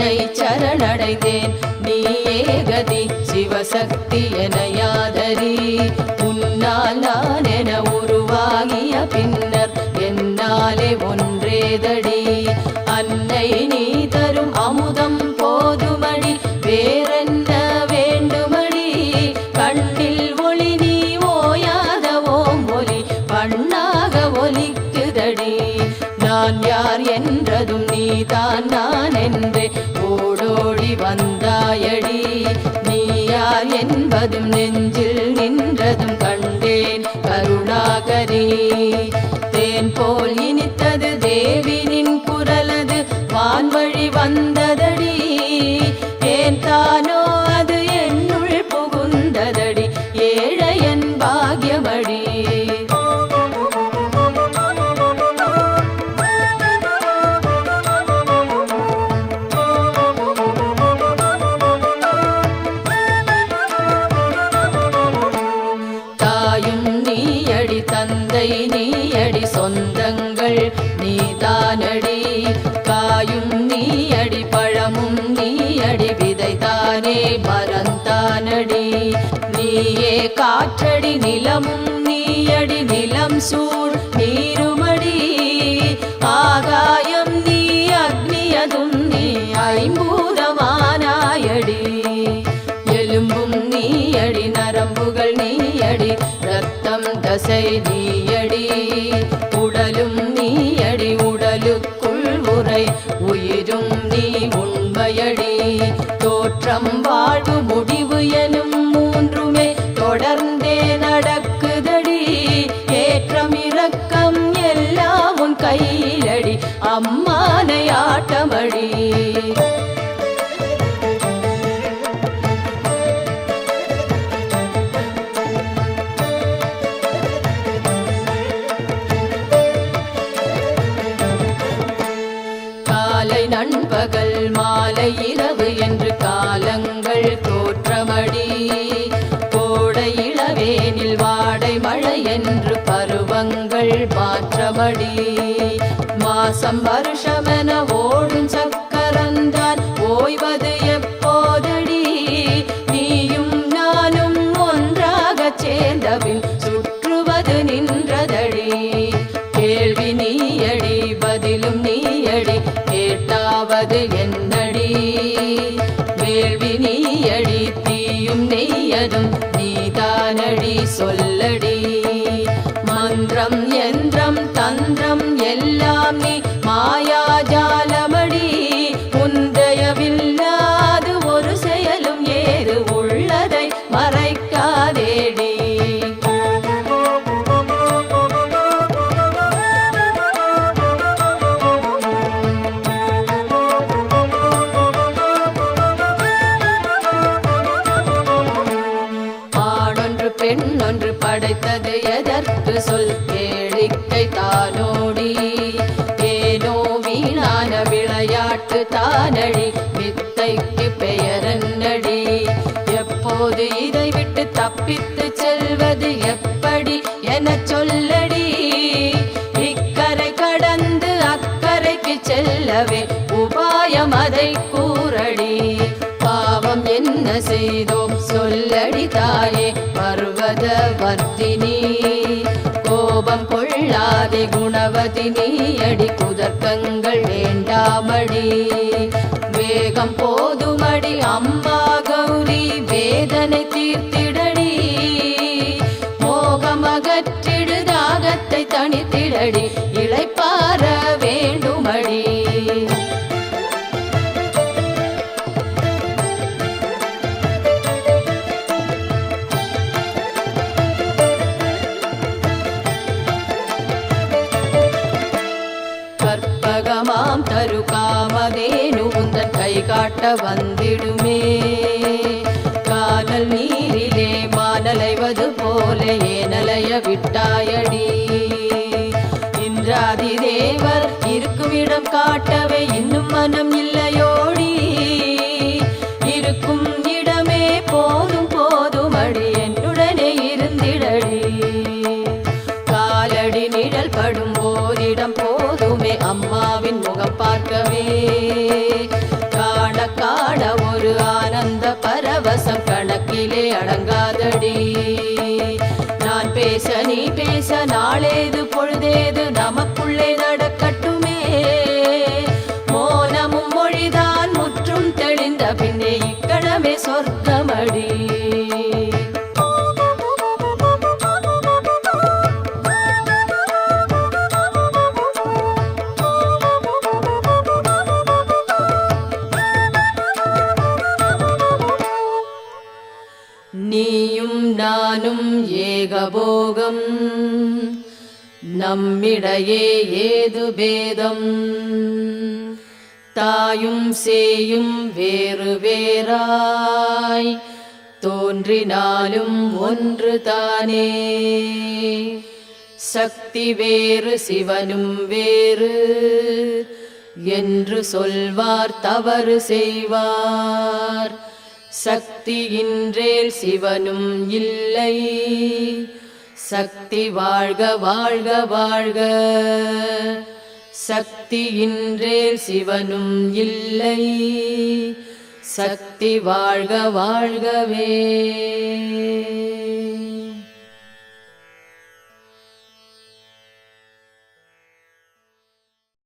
உன்னை சரணடைந்தேன். நீயே கதி சிவசக்தி என யாதரி உன்னால் நான் என உருவாகிய பின் வந்தாயடி நீ என்பதும் நெஞ்சில் நின் காயும் நீ அடி பழமும் நீ அடி விதைதானே மரந்தானடி நீயே காற்றடி நிலமும் நீயடி நிலம் சூழ் நீருமடி. ஆகாயம் நீ அக்னியதும் நீ ஐம்பூதமானாயடி எலும்பும் நீயடி நரம்புகள் நீயடி ரத்தம் தசை நீயடி தொடர்ந்தே நடக்குதடி. ஏற்றம் இறக்கம் எல்லாம் உன் கையிலடி. அம்மானை ஆட்டமடி. காலை நண்பகல் மாலை இர பருவங்கள் மாற்றமடி மாசம் வருஷமென ஓடும் சக்கரந்தான் ஓய்வது எப்போதடி. நீயும் நானும் ஒன்றாக சேர்ந்தபின் சுற்றுவது நின்றதடி. கேள்வி நீயடி பதிலும் நீயடி கேட்டாவது என்னடி. மந்திரம் யந்திரம் தந்திரம். பெண் ஒன்று படைத்தது எதற்கு சொல்? கேளிக்கை தானோடி. ஏனோ வீணான விளையாட்டு தானடி. வித்தைக்கு பெயரன்னடி? எப்போது இதை விட்டு தப்பித்து செல்வது எப்படி என சொல்லடி? இக்கரை கடந்து அக்கறைக்கு செல்லவே உபாயம் அதை கூறடி. பாவம் என்ன செய்தோ வர்த்தினி கோபம் கொள்ளாதே குணவதி நீ அடி குதர்க்கங்கள் வேண்டாமடி. வேகம் போதுமடி அம்மா கௌரி வேதனை தீர்த்திடடி. மோகம் அகற்றிடு தாகத்தை தணித்திடடி கற்பகமாம் தரு காமதேனு உந்தன் கை காட்ட வந்திடுமே. காதல் நீரிலே மானலைவது போல ஏனலைய விட்டாயடி. இந்திராதி தேவர் இருக்குமிடம் காட்டவே இன்னும் மனம் படும் ஒரு ஆனந்த பரவசம் கணக்கிலே அடங்காதடி. நான் பேச நீ பேச நாளேது பொழுதேது நமக்குள்ளே போகம் நம்மிடையே ஏது பேதம்? தாயும் சேயும் வேறு வேறாய். தோன்றினாலும் ஒன்று தானே. சக்தி வேறு சிவனும் வேறு. என்று சொல்வார் தவறு செய்வார். சக்தி இன்றேல் சிவனும் இல்லை. சக்தி வாழ்க வாழ்க வாழ்க. சக்தியின்றேல் சிவனும் இல்லை. சக்தி வாழ்க வாழ்கவே.